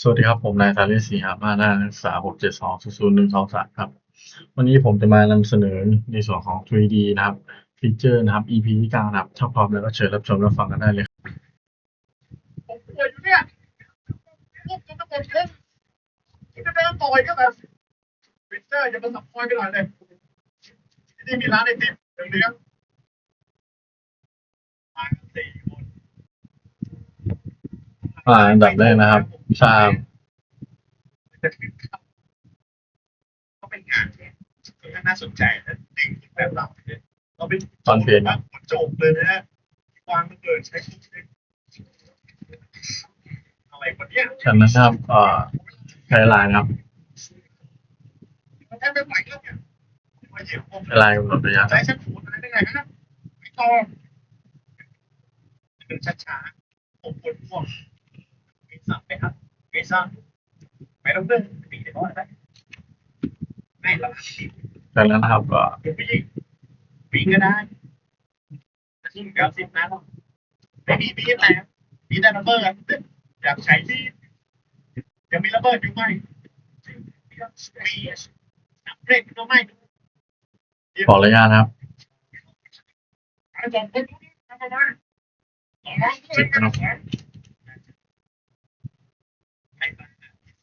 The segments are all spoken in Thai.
สวัสดีครับ ผมนายสาริศรีหามาหน้านักศึกษาหกเจ็ดสองศูนย์หนึ่งสองสามครับ วันนี้ผมจะมานำเสนอในส่วนของ 3D นะครับฟีเจอร์นะครับ EP ที่เก้านะครับ ถ้าพร้อมแล้วก็เชิญรับชมรับฟังกันได้เลยนี่ยพวกคุณตะโกนเช่นคุณจะเดินต่อยก็แบบวิเตอร์อย่ามาสับคอยไปหน่อยเลยที่นี่มีร้านไอติมเดี๋ยวเลี้ยงมากันสี่คน อ่าอันดับแรกนะครับชามจะถึงครับก็เป็นงานเนี่ยก็น่าสนใจนะเด็กแบบเราเนี่ยเราเป็นตอนเปลี่ยนนะโจกเลยนะฮะวางระเบิดใช้อะไรวะเนี่ยจากนั้นนะครับอ่าใช้ไลน์นะครับแทบไม่ไหวแล้วเนี่ยมาเหยียบผมใช้ไลน์กำหนดระยะใช้ฉันขูดอะไรได้ไงฮะไม่ต่อเดินช้าๆผมปวดหัวไม่สั่งไหม ครับไม่สั่งไม่ต้องเดินตีเดี๋ยวอะไรไม่หรอกจากนั้นนะครับก็ เดี๋ยวไปยิงปีก็ได้แต่ที่เก้าสิบนะไม่มีมีอะไรมีแต่ระเบิดอยากใช้ที่ยังมีระเบิดอยู่ไหมมีนับเล่นก็ไม่ขอระยะนะครับไอ้สองคนนี้ทำอะไรสองคนสิบนะครับ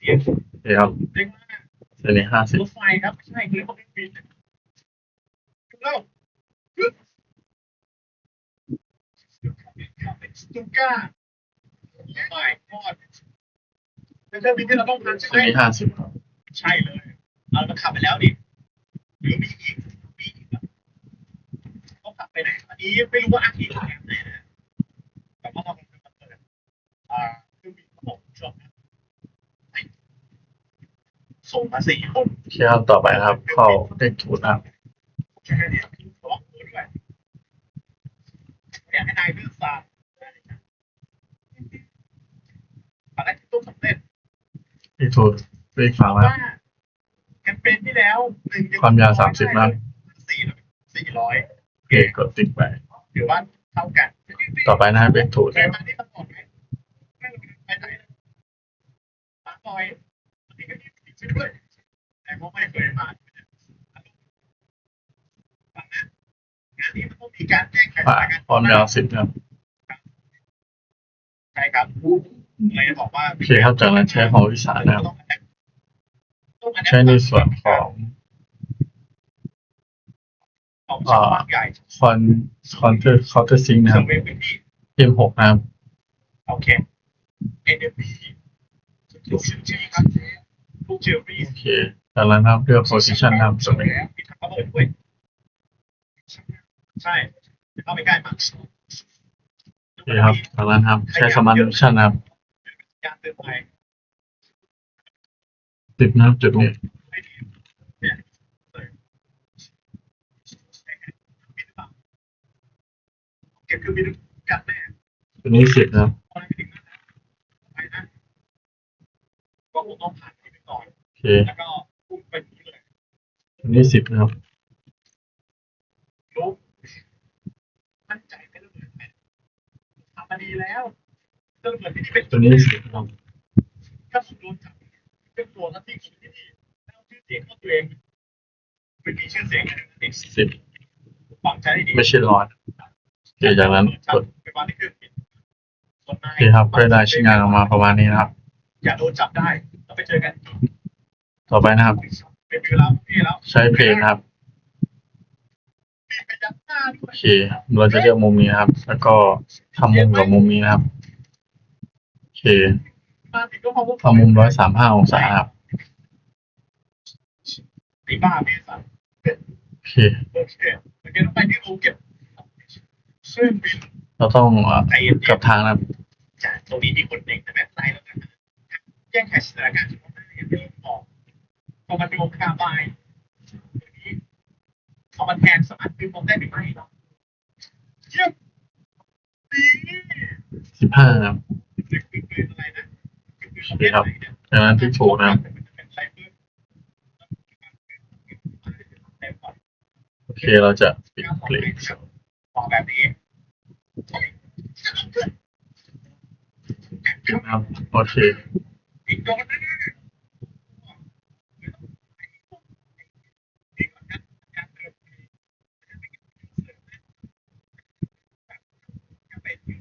เสียงโอเคครับเด็กมากเซนนี้ห้าสิบรถไฟครับไม่ใช่คือเขาเป็นบินแล้วสตูก้าไม่พอดเป็นเครื่องบินที่เราต้องการเซใช่นไหมนี้ห้าสิบครับใช่เลยเราก็ขับไปแล้วดิหรือมีอีกมีอีกเขาขับไปไหนอันนี้ไม่รู้ว่าอ้างอิงแถมไหนนะแต่ว่าเราเป็นคนเปิดอ่าเครื่องบินระบบชอบ ส่งมาสี่คนโอเคครับต่อไปนะครับ เข้าเลขถูกนะครับแค่นี้ระวังตัวด้วยอยากให้นายเลือกซาภารกิจต้องสำเร็จเลขถูกเลขฝาครับว่าแคมเปญที่แล้วหนึ่งความยาว30นะครับสี่สี่ร้อยโอเคกดติ๊กไปหรือว่าเท่ากัน ต่อไปนะครับเลขถูกเคยมาที่ตลอดไหมไม่รู้ไปไหนปากซอยบางที ก็มีชื่อด้วยแต่ก็ไม่เคยมาฟังนะงานนี้มันต้องมีการแก้ไขสอ่าถานการณ์ความยาวสิบนะครับใช่ครับเลยบอกว่าโอเคครับจากนั้นใช้ของวิสานะครับใช้ในส่วนของของช่องใหญ่คอนคอนเทอร์คอนเทอร์ซิงนะคเซอรับร์เวย์พื้นที่เกมหกนะครับโอเค NFP ลูกชื่อจีครับลูก เจอรี่โอเคจากนั้นนะครับเลือก position นะครับสวยแล้วมีทางระเบิดด้วยใช่เข้าไปใกล้มากโอเคครับจากนั้นครับใช้ command function นะครับยานเตือนภัยติดนะครับจุดนี้ไม่ดีเนี่ยเลยเก็บคือมีกันแน่จุดนี้สิบนะครับพอไปถึงนั้นไปนะก็คงต้องผ่านไปก่อนโอเคแล้วก็พุ่งไปนี้เลยจุดนี้สิบนะครับรู้มั่นใจไม่ระเบิดไหมทำมาดีแล้วเรื่องเหมือนที่นี่เป็นจุดนี้สิบนะครับถ้าผมโดนจับเป็นตัวหน้าที่ของที่นี่แล้วชื่อเสียงของตัวเองไม่มีชื่อเสียงเด็กสิบฟังใจดีไม่ใช่ร้อยโอเคจากนั้นกดไปวางในเครื่องบินส่วนนาโอยเคครับก็ได้ชิ้นงานออกมาประมาณนี้นะครับ อย่าโดนจับได้แล้วไปเจอกัน ต่อไปนะครับเป็นเวลาพี่แล้วใช้เพลงนะครับ พี่ไปยัดหน้าด้วโอยเค เราจะเลือกมุมนี้นะครับ แล้วก็ทำมุมกับมุมนี้นะครับ โอเคมาถึงก็พอว่าทำมุมร้อยสามห้าองศาครับไอ้บ้าเมสันโอเค โอเคโอเคต้องไปที่โอเก็บซึ่งบินเราต้องเอ่อไอ้กลับทางนะครับ จากตรงนี้มีคนเด็กแต่แบบไล่แล้วกันแยกแคชสถานการณ์เฉพาะหน้าอย่างที่บอก พอมันโดนคาบายพอมันแทนสมาร์ทฟิลมได้หรือไม่เนาะเยี่ยมดีสิบห้านะครับคืออะไรนะจากนั้นที่ถูกนะครับโอเคเราจะปิดเพลงออกแบบนี้นะครับโอเคดีอีกโดนนะดีกว่านั้นการเดิน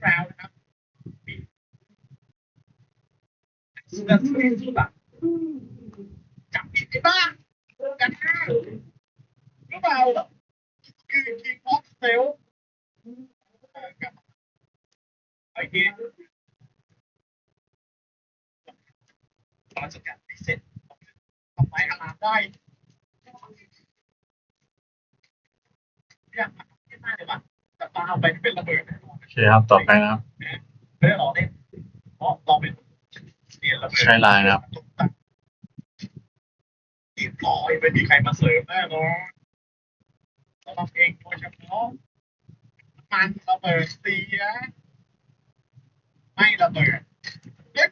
จะเป็นที่ราวนะครับสุดสุดสุดอะจับผิดไอ้บ้างกันห้าหรือเปล่าคือทีมออฟเซลกับไอเกมตอนสกัดไม่เสร็จทำไมอาลามได้ยากมากไม่ได้เลยวะแต่ปาเอาไปเป็นระเบิดโอน เคครับต่อไปนะครับไม่ได้หรอเนี่ยเพราะเราเป็นเรียนระเบิดใช้ไลน์นะครับติดต่อไม่มีใครมาเสริมแน่นอนสำหรับเองโดยเฉพาะมันระเบิดเสียไม่ระเบิดเด็ก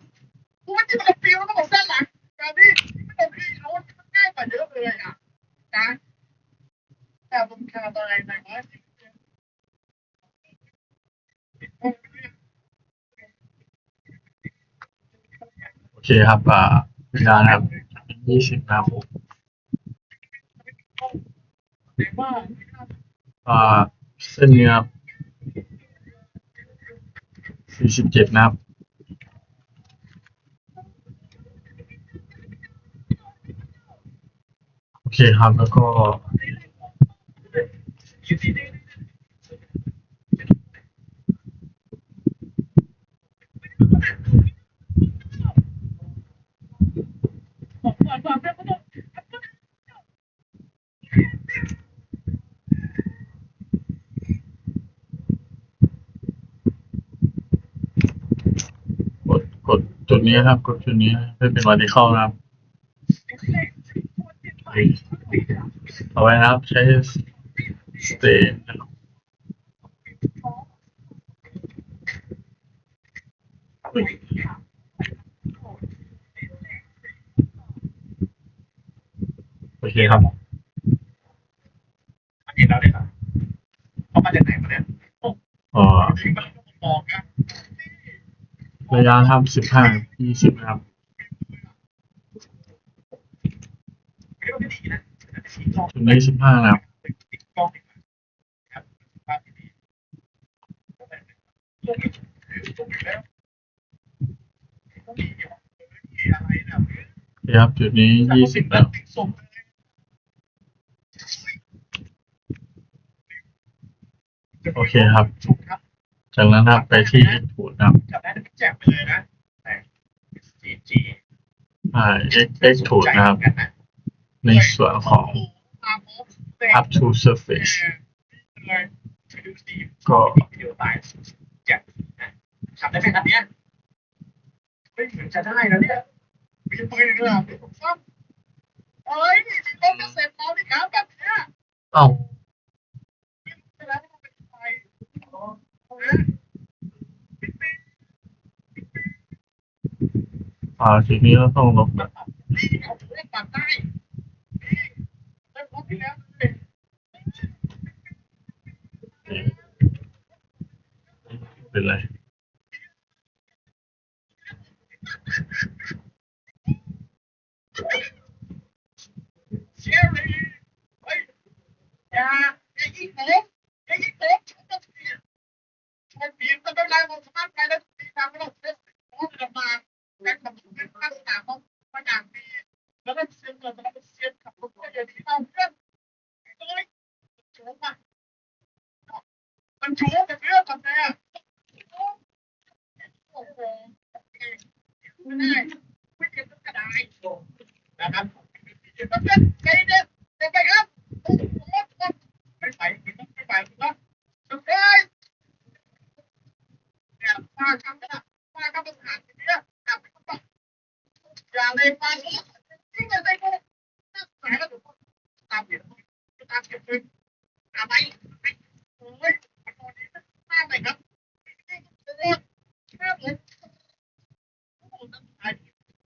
กูว่าที่มันฟิวแล้วก็บอกด้านหลังการที่ไม่ต้องพี่เอามันง่ายกว่าเยอะเลยอะนะแต่ผมคาตัวเองในว่า โอเคครับอ่าเวลานะครับยี่สิบนะครับผมแต่ว่าอ่าเส้นเนี้ครับสี่สิบเจ็ดนะครับโอเคครับแล้วก็กดก ดจุดนี้ครับกดจุดนี้ให้เป็นวันที่เข้านะครับเอาไว้นะครับ ใช้ stay นะโอเคครับ อันนี้เราเลยครับเขามาจากไหนมาเนี่ย เอ่อ จริงมันมองนะ ระยะทำสิบห้ายี่สิบครับไม่ว่าจนะสีทองจุดนี้สิบห้าแล้วครับ จุดนี้ยี่สิบแล้วโอเคครับ จากนั้นครับไปที่ extrude นะครับ จับได้แจกไปเลยนะแต่จีจี อ่า extrude นะครับ ในส่วนของ up to surface ก็วิดีโอตายแจกนะทำได้แค่อันเนี้ยไม่เหมือนจะได้นะเนี่ยมีปืนเลยผมชอบเฮ้ยมีรถเกษตรเราดิครับแบบเนี้ยเอ้า เวาเราเป็นไฟอ๋อนะอ่าทีนี้ก็ต้องลบเอาเปัดได้นี่เริ่มพบที่แล้วเลยเป็นไรเชอรี่เฮ้ยอย่าอย่ายิงผมอย่ายิงผมชนกันทีชนบีบก็ไม่เป็นไรผมสามารถไปได้ทีตามไม่ต้องเสียผมจาแต่ผมเป็นข้าราชการผมมาองดีแล้วก็เสียเงินแล้วก็เสียขับอย่างเอามามันชูกันเรื่องกันแน่โอ้โหไม่ได้ไม่เก็บกระดา ษนะครับก็เป็นใจเด็ดเด็ดไปครับโอ้โหไม่ไปไม่ไปไม่ไปน อย่าเลยป้างๆเลยกูน่าสายแล้วถูกตามเดี๋ยวตามเดี๋ยวคืออะไรโอ้ยตอนนี้มากเลยครับนี่โอ้ยแค่ผมโอ้โหน้ำตา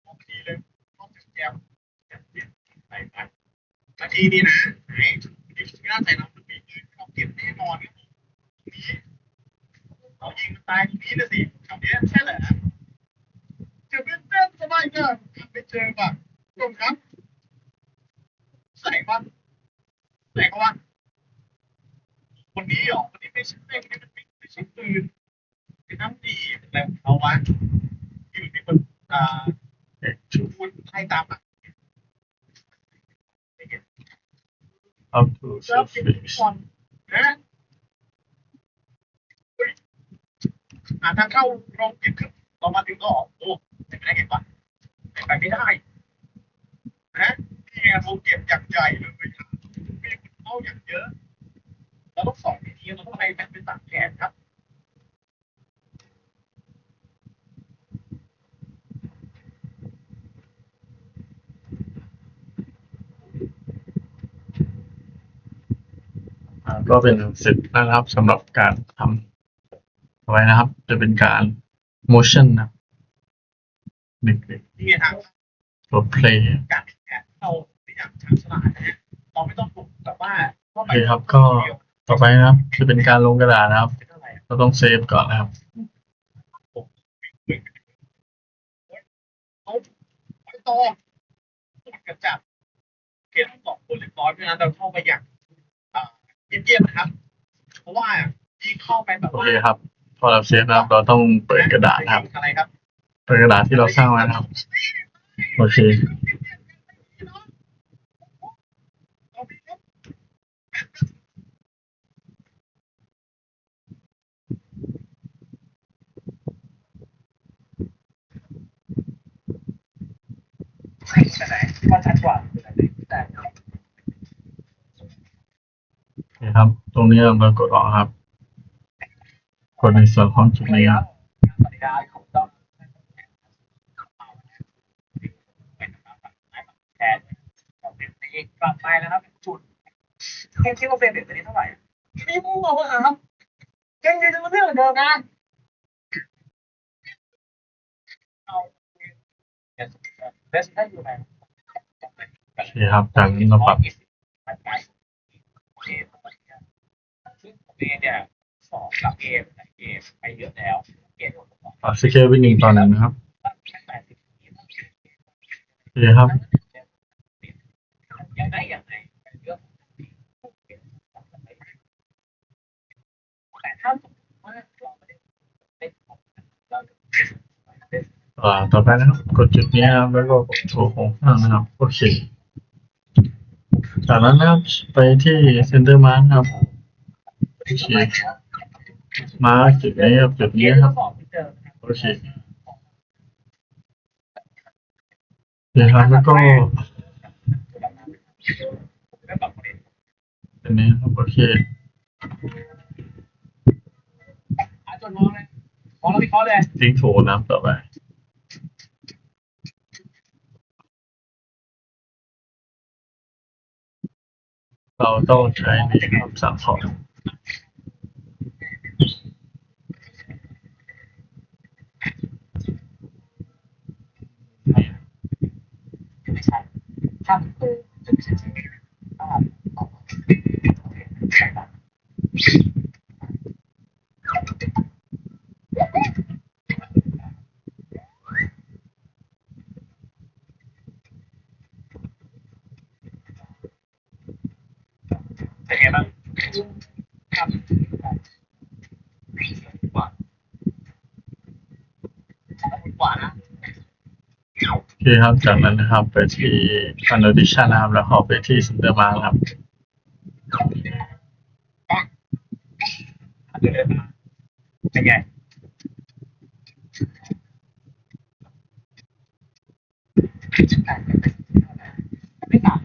โอเคเลยโอเคแก้วแก้วเนี่ยไปไปนาทีนี้นะไอ้ที่น่าใส่น้ำมันมีเงินเราเก็บแน่นอนครับนี้เรายิงตายตรงนี้นะสิคำนี้ใช่เหรอ จะเป็นเต้นสบายเกินไปเจอป่ะทุกคนครับ ใส่ป่ะใส่เขาว่าคนนี้หรอคนนี้ไม่ใช่คนนี้มันไม่ไม่ใช่ปืนเป็นน้ำดีอะไรของเขาวะอยู่ที่คนอ่าชูคุณไล่ตามอะอัพทูเริ่มฟิเป็นชคนนะหาทางเข้าโรงเก็บขึ้นต่อ มาถึงก็โอ้เป็นไปได้ไงวะเป็นไปไม่ได้นะนี่ไงโรงเก็บอย่างใหญ่เลยมีคนเข้าอย่างเยอะเราต้องสอนวิธีเราต้องไปแบบเป็นตัดแขนครับก็เป็นเสร็จแล้วนะครับสำหรับการทำเอาไว้นะครับ จะเป็นการ motion นะครับเด็กนี่ไงทางๆ role play การแข่งขันเราไม่อยากชาญฉลาดนะฮะเราไม่ต้องปลุกแต่ว่าเข้าไปโอเคครับก็ต่อไปนะครับจะเป็นการลงกระดาษนะครับเป็นเท่าไหร่เราต้องเซฟก่อนนะครับเขาไม่โตกระจับเขียนสองคนเรียบร้อยเพราะฉะนั้นเราเข้าไปอย่างอ่าเยี่ยมๆนะครับ เพราะว่ายิ่งเข้าไปแบบโอว่าเคครับ พอเราเซฟนะครับ เราต้องเปิดกระดาษนะครับ อะไรครับเปิดกระดาษที่เราสร้างไว้นะครับ โอเค แต่ไหนก็ชัดกว่าแต่โอเคครับ ตรงนี้เรากดออกครับ กดในส่วนของจุดนี้ครับสวัสดีครับผมต้องแทนเป็นตีกลับไปแล้วครับจุดเทียบที่ว่าเป็นแบบนี้เท่าไหร่ไม่มุ่งเอาครับยังยืนเรื่องเดิมนะเอาเบสได้อยู่ไหนโอเคครับจากนี้เราปรับซึ่งเอเนี่ยสองกับเอ เอไปเยอะแล้วเอปรับสเกลไปหนึ่งต่อหนึ่งนะครับแค่แปดสิบโอเคครับยังได้อย่างไรเยอะแต่ถ้าสมมติว่าเราไม่ได้เป็นของเราอ่าต่อไปนะครับกดจุดนี้นะครับแล้วก็กดโชว์โครงสร้างนะครับโอเคจากนั้นนะครับไปที่ center mark นะครับโอเค มาจุดนี้ครับจุดนี้ครับสอบที่เจอโอเคเดี๋ยวครับแล้วก็แล้วแบบประเด็นอันนี้ครับโอเคอาจนมองเลยมองแล้ววิเคราะห์เลยทิ้งโถน้ำต่อไปเราต้องใช้ในคำสั่งของ ไม่ใช่ ถ้าเออจะไม่ใช่ถ้าเป็นไงบ้างครับกว่าหวานนะ โอเคครับ จากนั้นนะครับไปที่ annotation นะครับ แล้วเข้าไปที่ center mark นะครับเดินมาเป็นไงไม่ต่าง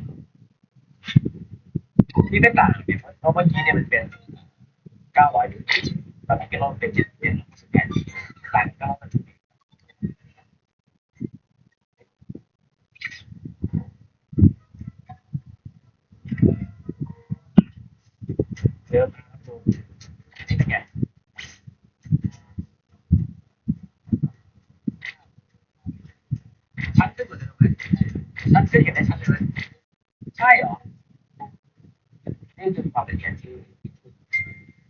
นี่ไม่ต่างเพราะเมื่อกี้เนี่ยมันเป็นเก้าร้อยตอนนี้เราเป็นเจ็ดเป็นสแกนต่างเก้ามันเดิมดูนี่เป็นไง ชัดขึ้นกว่าเดิมไหมชัดขึ้นเห็นได้ชัดเลยไหมใช่เหรอ นี่คือความละเอียดที่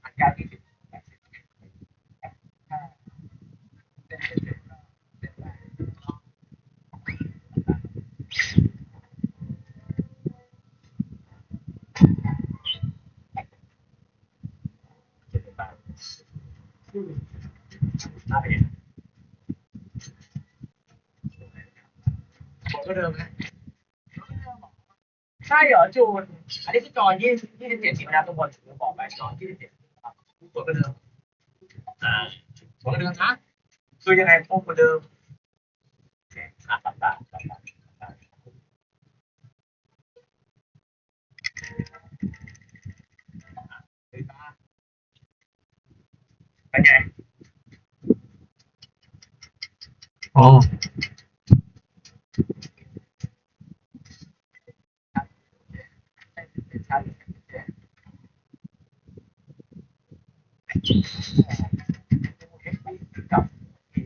อันการที่สิบแปดสิบถ้าเป็นเป็นเป็นเป็น หน้าไปเนี่ย ผมก็เดิมนะใช่เหรอจูน อันนี้คือจอยี่ยี่สิบเจ็ดสิบนะตรงบนถึงบอกไปจอยี่สิบเจ็ดครับตัวก็เดิมอ่าตัวก็เดิมนะคือยังไงพวกก็เดิมโอเคอะตัดตาตัดตาตัดตาตัดตาเป็นไง อ๋อชัดกับเอ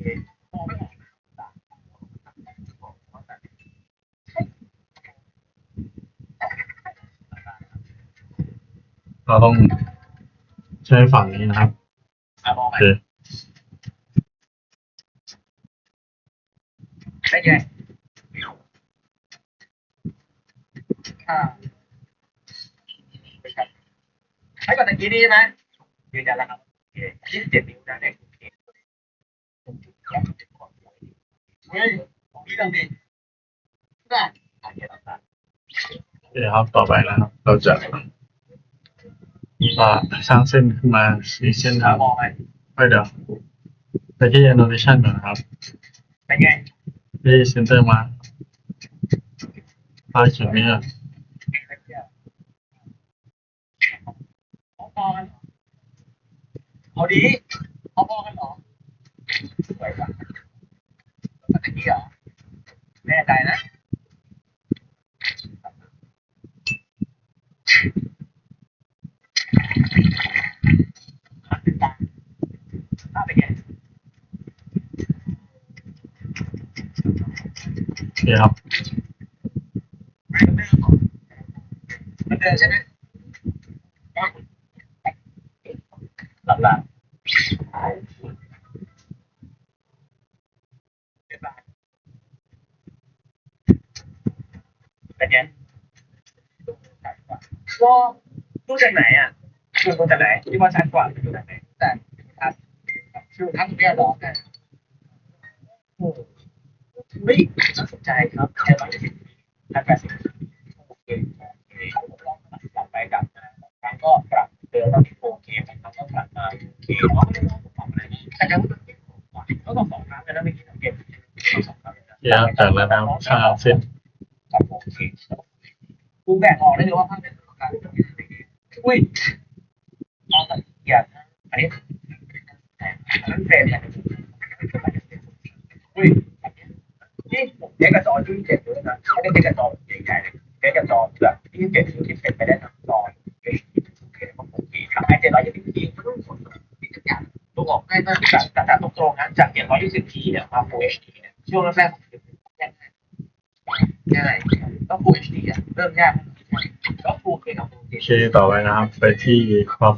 มองไม่ออกเราต้องใช้ฝั่งนี้นะครับอะมองโอไปเค เป็นไงอ่าให้ก่อนตะกี้นี้ใช่ไหมยืนยันแล้วครับโอเคยี่สิบเจ็ดนิ้วนะเด็กโอเคเฮ้ยของพี่ต้องดีได้อะเดี๋ยวเราตัดโอเคครับต่อไปนะครับ เราจะอ่าสร้างเส้นขึ้นมาอีกเส้นทางมองไปไปเดี๋ยวไปที่ annotation ก่อนนะครับ เป็นไง พี่เซนเตอร์มาพาเขียนนี้ก่อนพอกเอาดีพอพอกันเหรอสวยกว่าตะกี้เหรอแน่ใจนะถ้าเป็นไง โอ เคครับมันเดินใช่ไหมหลับหลับเป็นไงก็ดูจากไหนอะดูจากไหนที่ว่าชัดกว่าดูจากไหนแต่ชัดคือทั้งเรียร้องกันโอ้ไม่น่าสนใจครับแค่ร้อยสิบแค่แปดสิบโอเคโอเคลองกลับไปกลับมาครั้งก็ปรับเดิมต้องโอเคบางครั้งก็ป รับมาโอเคเนาะไม่ต้องปรับอะไรแต่ยังก็ต้องสองครั้งเลยนะไม่กี่สังเกตสองครั้งโอเคครับจากนั้นนะครับสร้างเส้นกับโอเคกูแบ่งออกได้เลยว่าภาพเป็นการอุ้ยมองละเอียดอันนี้อันนั้นเฟรมเนี่ยอุ้ยนี่ผมเด็กกับจอยี่สิบเจ็ดด้วยนะไม่ได้เด็กกับจอใหญ่ๆเลยเด็กกับจอแบบยี่สิบเจ็ดยี่สิบเจ็ดไม่ได้ทั้งจอโอเคผมโอเคครับไอเจ็ดร้อยยี่สิบทีมันต้องสนที่จะอย่างดูออกได้ตั้งแต่แต่แต่ตรงๆนะจากเจ็ดร้อยยี่สิบทีเนี่ยมา Full HD เนี่ย ช่วงแรกๆผมแยกง่ายต้อง Full HD อะเริ่มยากก็ Full เคกับ Full โอเคต่อไปนะครับ ไปที่ crop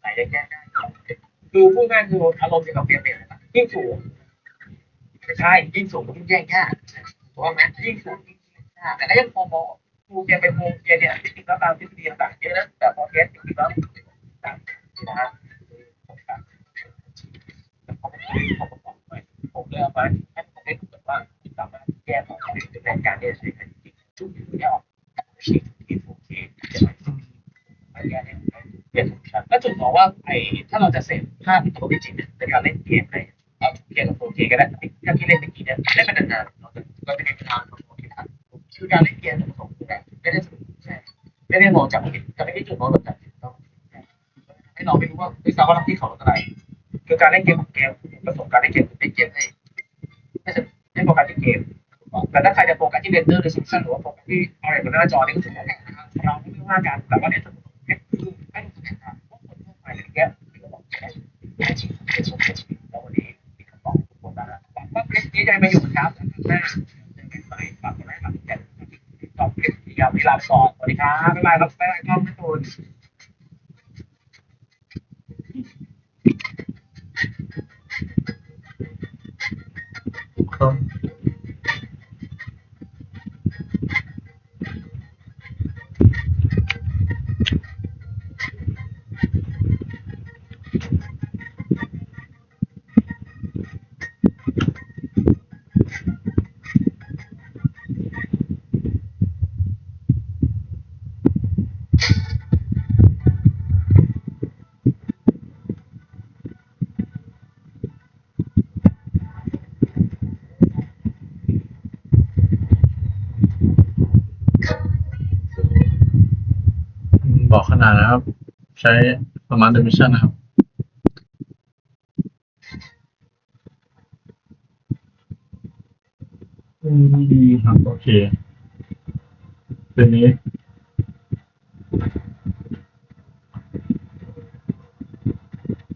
ใส่ได้แค่ได้คือพูดง่ายคืออารมณ์เกี่ยวกับเปลี่ยนเปลี่ยนยิ่งสูงไม่ใช่ยิ่งสูงยิ่งแย่งยากถูกไหมยิ่งสูงยิ่งยากแต่ก็ยังพอมองฟูเกียร์เป็นฟูเกียร์เนี่ยจริงๆแล้วตามทฤษฎีต่างๆเยอะนะแต่พอเทสจริงๆแล้วต่างนะฮะผมเลยเอามาให้ผมได้ดู ว่าสามารถแก้ปัญหาในการเรียนรู้ได้จริงทุกอย่างชิคที่โอเคอันนี้เนี่ยเป็นก็จุดบอกว่าไอ้ถ้าเราจะเสพภาพตัวจริงเนี่ยในการเล่นเกมในเอาเกมกับโอเคก็ได้ถ้าที่เล่นเมื่อกี้เนี่ยเล่นเป็นนานๆเราจะเราจะมีเวลาโอเคครับคือการเล่นเกมของผมแบบไม่ได้สนุกใช่ไม่ได้มองจากจะไม่ได้จุดมองแบบนั้นให้เราไม่รู้ว่าเฮ้ยเรากำลังที่เขาอะไรคือการเล่นเกมของเกมประสบการเล่นเกมเล่นเกมให้ไม่ใช่ ไม่โฟกัสที่เกมแต่ถ้าใครจะโฟกัสที่เรนเดอร์หรือซิมชันหรือว่าโฟกัสที่อะไรบนหน้าจอนี่ก็ถือว่านะครับเราไม่ว่ากันแต่ว่าเนี่ยสมมติให้คือให้ดูแสดงว่าคนทั่วไปอะไรเงี้ยก็บอกใช่ใช่จริงเป็นสมมติแล้ววันนี้มีคำตอบทุกคนแล้วหวังว่าคลิปนี้จะมาอยู่ครับหน้าเจอกันใหม่ฝากกดไลค์ฝากกดแชร์ตอบคลิปยาวที่ลาสอนสวัสดีครับบ๊ายบายครับบ๊ายบายครับทุกคน่อขนาดนะครับ ใช้ประมาณ dimension นะครับอืมครับโอเคเป็นนี้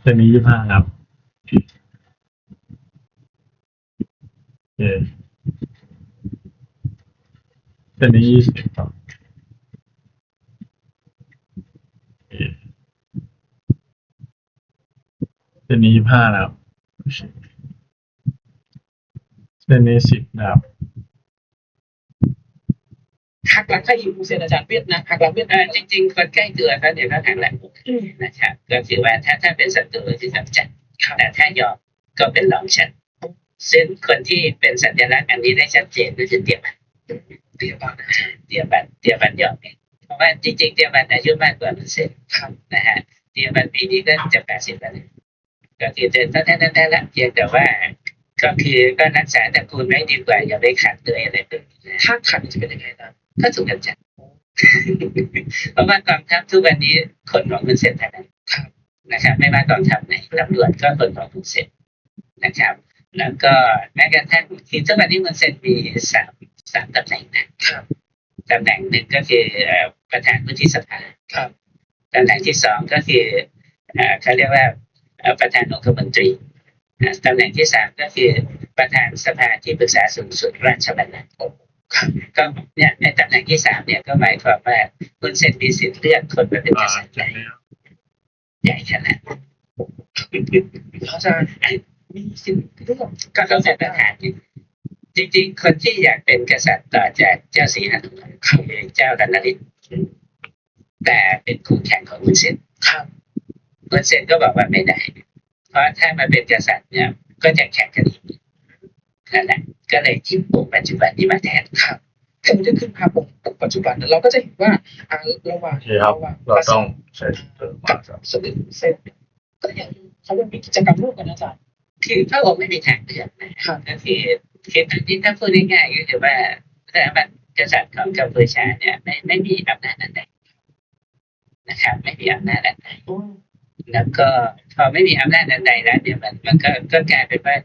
เส้นนี้ยี่ห้าครับโอเคเส้นนี้ยี่สิบครับโอเคเส้นนี้ยี่ ห้านะครับโอเคเส้นนี้สิบนะครับหักหลังใครอยู่เซนอาจารย์เวียดนะหักหลังเวียดเออจริงๆคนใกล้ตัวเขาเนี่ยเขาทางหลังโอเคนะครับก็คือว่าถ้าถ้าเป็นศัตรูที่กำจัดแต่ถ้ายอมก็เป็นรองฉันซึ่งคนที่เป็นสัญลักษณ์อันนี้ได้ชัดเจนก็คือเตียบันเตียบันเตียบันเตียบันยอมเนี่ยเพราะว่าจริงๆเตียบันอายุมากกว่ามุนเซนครับนะฮะเตียบันปีนี้ก็จะแปดสิบแล้วนะ ก็คือเดินตั้งแต่นั้นละเพียงแต่ว่า ก็คือก็รักษาตระกูลไว้ดีกว่าอย่าไปขัดเลยอะไรแบบนี้นถ้าขันจะเป็นยังไงนะก็ถูกกำจัดเพราะว่ากองทัพทุกวันนี้คนของคุณเสร็จทั้งนั้นนะครับ ไม่ว่ากองทัพไหนตำรวจก็คนของคุณเสร็จนะครับ แล้วก็แม้กระทั่งคือทุกวันนี้คุณเสร็จมีสามสามตำแหน่งนะครับตำแหน่งหนึ่งก็คือประธานวุฒิสภาครับตำแหน่งที่สองก็คือเขาเรียกว่า ประธานองคมนตรีอ่าตำแหน่งที่สามก็คือประธานสภาที่ปรึกษาสูงสุดราชบัณฑิตก็เนี่ยในตำแหน่งที่สามเนี่ยก็หมายความว่าคุณเซนมีสิทธิ์เลือกคนมาเป็นกอ่าษัตริย์จาใหกญ่นี้ครับใหญ่ขนาดอาจารย์มีสิทธิ์เลือกก็ต้องเป็นประธานนี่จริงๆ คนที่อยากเป็นกษัตริย์ต่อจากเจ้าสีหนุมานคือเจ้าดันนริศแต่เป็นคู่แข่งของคุณเซนครับ คุณเซนก็บอกว่าไม่ได้ เพราะถ้ามาเป็นกษัตริย์เนี่ย ก็จะแข่งกันอีกนั่นแหละก็เลยทิ้งปุ่มปัจจุบันนี้มาแทนครับถ้าเราจะขึ้นภาพปกปกปัจจุบันเราก็จะเห็นว่าอ่าระหว่างโอเคครับระหว่างเราต้องใช้เติมกัมาบครับสมเด็จเซนก็ยังเขายังมีกิจกรรมร่วมกันนะอาจารย์คือพระองค์ไม่มีทางเลือกนะครับก็คือคือตอนนี้ถ้าพูดง่ายๆก็คือว่าสถาบันกษัตริย์ของกัมพูชาเนี่ยไม่ไม่มีอำนาจอันใดนะครับ ไม่มีอำนาจอันใด แล้วก็พอไม่มีอำนาจอันใดแล้วเนี่ยมันมันก็ก็กลายเป็นว่า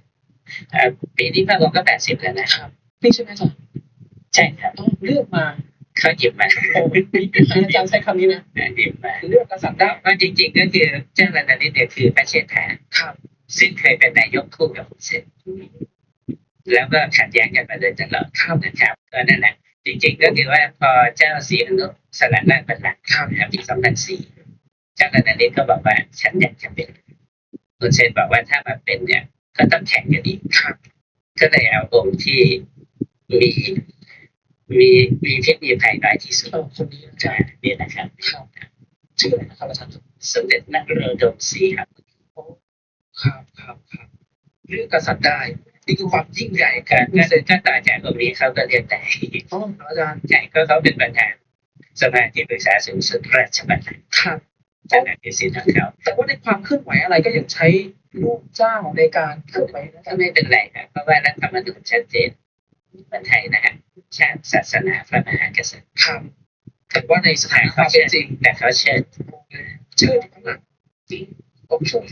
เอ่อปีนี้พระองค์ก็แปดสิบแล้วนะครับนี่ใช่ไหมอาจารย์ใช่ครับต้องเลือกมาเขาหยิบมาโอ้มีอาจารย์ใช้คำนี้นะหยิบมาเลือกกษัตริย์ได้เพราะจริง ๆ ก็คือเจ้าลันดานิดเนี่ยคือประเชษฐาครับซึ่งเคยเป็นนายกคู่กับคุณเซนแล้วก็ขัดแย้งกันมาโดยตลอดครับนะครับก็นั่นแหละจริง ๆ ก็คือว่าพอเจ้าสีอนุสละราชบัลลังก์ครับนะครับปี2004เจ้าลันดานิดก็บอกว่าฉันอยากจะเป็นคุณเซนบอกว่าถ้ามาเป็นเนี่ย ก็ต้องแข่งกันอีกครับก็เลยเอาองค์ที่มีมีมีพิษมีภัยน้อยที่สุดเออคนนี้อาจาจารย์เนี่ยนะครับครับชื่ออะไรนะครับอาจารย์สมเด็จนักโรดมศรีครับครับครับครับเลือกกษัตริย์ได้นี่คือความยิ่งใหญ่ขก็องก็ก็ต่อจากองค์นี้เขาก็เรียกได้อ๋ออาจารย์ใช่ก็เขาเป็นประธานสภาที่ปรึกษาสูงสุดราชบัณฑิตครับ ขณะที่สิทธิ์ของเขาแต่ว่าในความเคลื่อนไหวอะไรก็ยังใช้รูปเจ้าในการเคลื่อนไหวนะก็ไม่เป็นไรครับเพราะว่ารัฐธรรมนูญชัดเจนคนไทยนะฮะชาติศาสนาพระมหากษัตริย์ครับแต่ว่าในสถานคเขาวามเชื่เป็อนจริงแต่เขาเชื่อเชื่อที่ข้างหลังผมชม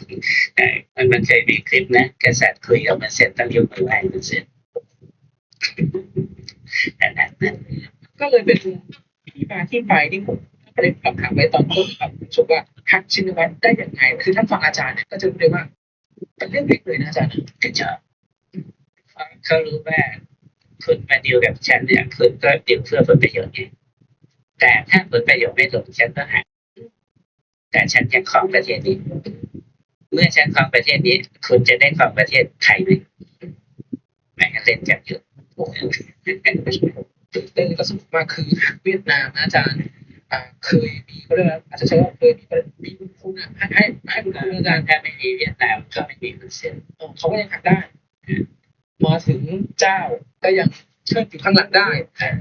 เอ่อมันมันเคยมีคลิปนะกษัตริย์คุยกับมันเสร็จต้องยกมือไหว้มันเสร็จขนาดนั้นก็เลยเป็นที่มาที่ไปที่ผม ประเด็นคำถามไว้ตอนต้นครับชมว่าฮักชินวัตรได้อย่างไรคือท่านฟังอาจารย์เนี่ยก็จะรู้เลยว่าเป็นเรื่องเล็กเลยนะอาจารย์ก็ชอบเพราะเขารู้ว่าคุณมาดีลกับฉันเนี่ยคุณก็ดีลเพื่อผลประโยชน์ไงแต่ถ้าผลประโยชน์ไม่ลงฉันก็หักแต่ฉันยังครองประเทศนี้ เมื่อฉันครองประเทศนี้ คุณจะได้ครองประเทศไทยไหมแม่งก็เล่นกันอยู่โอ้โหตื่นเต้นและก็สนุกมากคือเวียดนามนะอาจารย์อ่า เคยมีเขาเรียกว่าอาจจะใช้ว่าเคยมีมีบุญคุณอะให้ให้ให้บุญคุณอาจารย์ถ้าไม่มีเวียดนามก็ไม่มีคุณเซนเออเขาก็ยังหักได้มาถึงเจ้าก็ยังเชิดอยู่ข้างหลังได้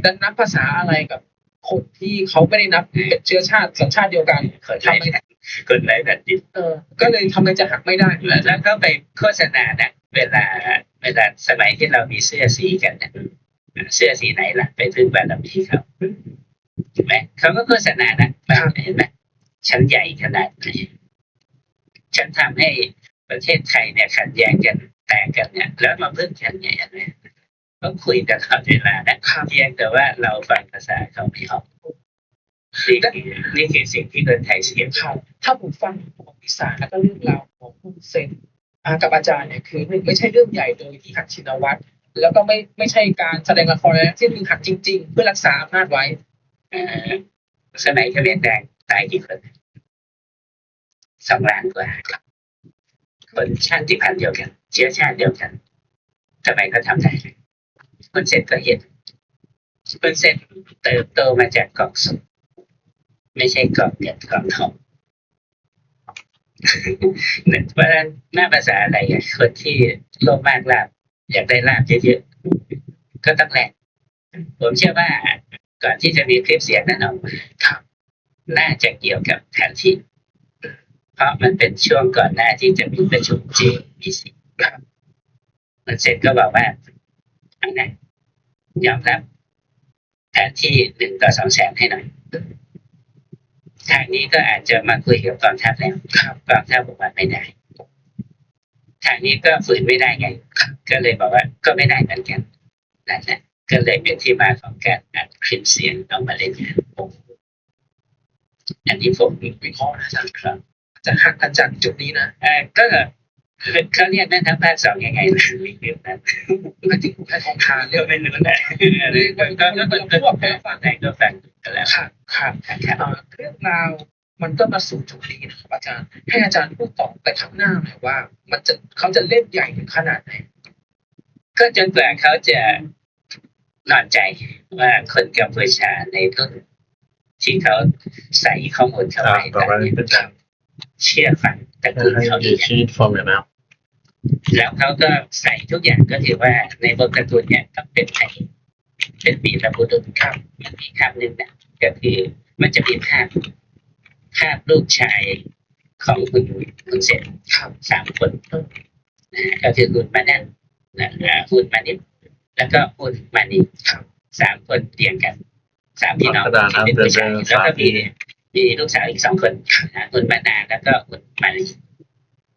ดันนับภาษาอะไรกับคนที่เขาไม่ได้นับเป็นเชื้อชาติสัญชาติเดียวกันคนไทยคนไร้แผ่นดินเออ ก็เลยทำไมจะหักไม่ได้แล้วก็ไปโฆษณาน่ะเวลาเวลาสมัยที่เรามีเสื้อสีกันน่ะเสื้อสีไหนล่ะ ไปพึ่งบารมีเขา ถูกไหมเขาก็โฆษณานะเห็นไหมฉันใหญ่ขนาดไหนฉันทำให้ประเทศไทยเนี่ยขัดแย้งกันแตกกันเนี่ย แล้วมาพึ่งฉันใหญ่อะไรก็คุยกันตลอดเวลานะเพียงแต่ว่าเราฟังภาษาเขาไม่ออกนี่คือนี่คือสิ่งที่คนไทยเสียครับถ้าผมฟังประวัติศาสตร์แล้วก็เรื่องราวของคุณเซนอ่ากับอาจารย์เนี่ยคือหนึ่งไม่ใช่เรื่องใหญ่โดยที่หักชินวัตรแล้วก็ไม่ไม่ใช่การแสดงละครอะไรที่คือหักจริง ๆ เพื่อรักษาอำนาจไว้เอ่อ สมัยเขาเรียกแดงตายกี่คนสองล้านกว่าคนชาติพันธุ์เดียวกัน เชื้อชาติเดียวกันทำไมเขาทำได้คนเสร็จก็เห็นคนเสร็จเติบโตมาจากกล่องสุขไม่ใช่กล่องเงินกล่องทองเพราะฉะนั้นหน้าภาษาอะไรคนที่โลภมากลาบอยากได้ลาบเยอะๆก็ต้องแลกผมเชื่อว่า ก่อนที่จะมีคลิปเสียงนั้นออกมาครับน่าจะเกี่ยวกับแผนที่ เพราะมันเป็นช่วงก่อนหน้าที่จะมีประชุม GBC ครับมันเสร็จก็บอกว่าอันนั้นยอมรับแผนที่หนึ่งต่อสองแสนให้หน่อยทางนี้ก็อาจจะมาคุยกับกองทัพแล้วครับกองทัพบอกว่าไม่ได้ทางนี้ก็ฝืนไม่ได้ไงครับก็เลยบอกว่าก็ไม่ได้เหมือนกันนั่นแหละ ก็เลยเป็นที่มาของการอัดคลิปเสียงออกมาเล่นงานผมอันนี้ผมวิเคราะห์นะครับจะหักกันจากจุดนี้นะเออก็เขาเรียกนั่นทั้งภาคสองยังไงนะมีเรื่องนั้นไม่ที่คุณแพทองทานเรื่องไม่รู้นะเรื่องก็ก็ก็ก็ก็ฟังไหนก็ฟังกันแล้วครับครับครับอ่าเรื่องราวมันก็มาสู่จุดนี้นะครับอาจารย์ ให้อาจารย์พูดต่อไปข้างหน้าหน่อยว่า มันจะเขาจะเล่นใหญ่ถึงขนาดไหนก็จนกว่าเขาจะห นอนใจว่าคนกัมพูชาในรุ่นที่เขาใส่ข้อมูลเข้าอ่าไปต่อไปเป็นการเชื่อฟังตระกูลให้เขาดีดีชีตฟอร์แมตนะครับแล้วเขาก็ใส่ทุกอย่างก็ถือว่าในบทการ์ตูนเนี่ยต้องเป็นไทยเป็นปีระบุรุษครับมันมีคำหนึ่งนะก็คือมันจะมีภาพภาพลูกชายของคุณคุณเสร็จครับสามคนนะก็คือคุณมานันนะอ่าคุณมานิด แล้วก็คุณมานิครับสามคนเรียงกันสามพี่น้องกระดาษนะครับที่เป็นผู้ชายเดินๆแล้วก็สามทีมีมีลูกสาวอีกสองคนนะคุณมานาแล้วก็คุณมานิ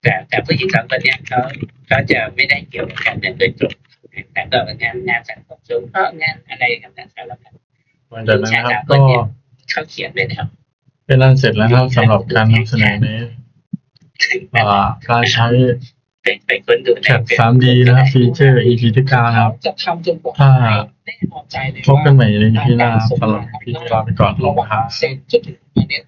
แต่แต่ผู้หญิงสองคนเนี้ยเขาเขาจะไม่ได้เกี่ยวกับการเมืองโดยตรงแต่ก็เป็นงานงานสังคมสงเคราะห์งานอะไรกันต่างๆแล้วกันหลังจากนั้นนะครับก็เขาเขียนไว้แล้วเป็นอันเสร็จแล้วครับสำหรับการนำเสนอในอ่าการใช้ ไปไปค้นดูแคป 3D นะครับฟีเจอร์ EP ที่9นะครับ จะทำจนกว่าถ้าแน่นอนใจเลยพบกันใหม่ใน EP หน้าสำหรับ EP ลาไปก่อนลงครับ เซนจนถึงวันนี้